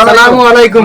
আসসালামু আলাইকুম।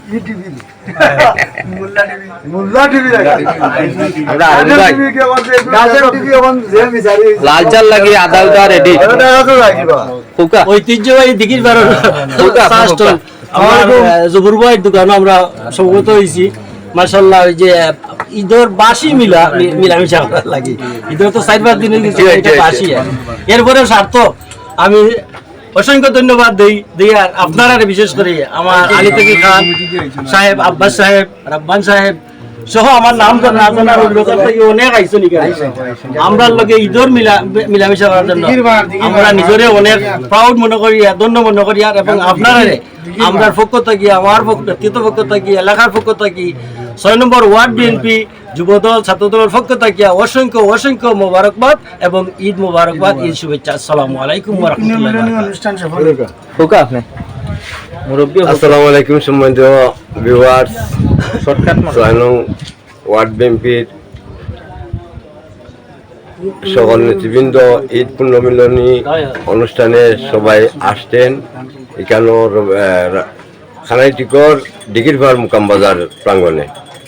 লালচাল রেডি। ঐতিহ্যবাহী দিঘির জবুর ভাইয়ের দোকানে আমরা সমবেত হয়েছি মার্শাল্লাহ ওই যে ঈদের বাসি মিলা মিলামিশা লাগে। ঈদের তো চার পাঁচ দিনের কিছু বাসি এরপরে স্বার্থ আমি অসংখ্য ধন্যবাদ দেই আর আপনারা বিশেষ করে আমার আলী থেকে খান সাহেব আব্বাস সাহেব রাব্বান সাহেব সহ আমার নাম তো না জানার লোকের থেকে অনেক আইসো নিকে আমরা লোকে ঈদের মিলা মিলামিশা করার জন্য আমরা নিজরে অনেক প্রাউড মনে করি ধন্য মনে করি আর এবং আপনারা আমরা পক্ষ থাকি আমার পক্ষ ব্যক্তিগত পক্ষ থাকি এলাকার পক্ষ থাকি ছয় নম্বর ওয়ার্ড বিএনপি যুবদল ছাত্রদলের পক্ষ থাকি অসংখ্য অসংখ্য মোবারকবাদ এবং ঈদ মোবারকবাদ ঈদ শুভেচ্ছা। আসসালামু আলাইকুম আপনি? আসসালামু আলাইকুম সম্মানিত ভিউয়ার্স ছয় নং ওয়ার্ড বিএনপির সকল নেতৃবৃন্দ ঈদ পুণ্যমিলনী অনুষ্ঠানে সবাই আসতেন এখানেও খানাইটিকর ডিগির ভার মুকাম বাজার প্রাঙ্গণে।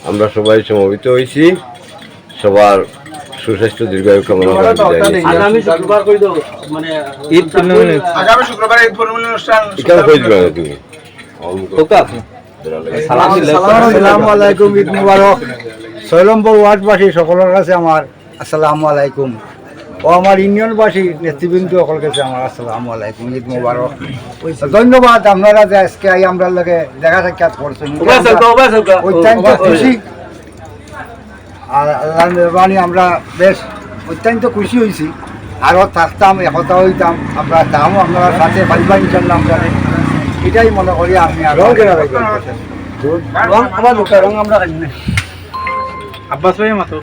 আমরা সবাই সমবেত হয়েছি সবার সুস্বাস্থ্য দীর্ঘায়ু কামনা করে আগামী শুক্রবার কই দাও মানে ঈদ পূর্ণিমা আগামী শুক্রবার এই পরিমণি অনুষ্ঠান। এখানে কই দিবে না তুমি? আলাইকুম। ঈদ মুবারক। ছয় নম্বর ওয়ার্ডবাসী সকলের কাছে আমার আসসালামু আলাইকুম। ও আমার ইউনিয়নবাসী নেতৃবৃন্দ সকল কাছে আমার আসসালামু আলাইকুম ঈদ মুবারক। ধন্যবাদ আপনারা যে আজকে আই আমরা লগে দেখা সাক্ষাৎ করছেন। অত্যন্ত খুশি। আর আল্লাহ মেহরবানি আমরা বেশ অত্যন্ত খুশি হয়েছি আরও থাকতাম একতা হইতাম আমরা তামও আপনারা সাথে পারিবার ইনশাল্লাহ আমরা এটাই মনে করি আমি আর রং আমার লোকের রং আমরা আব্বাস ভাই মাতো।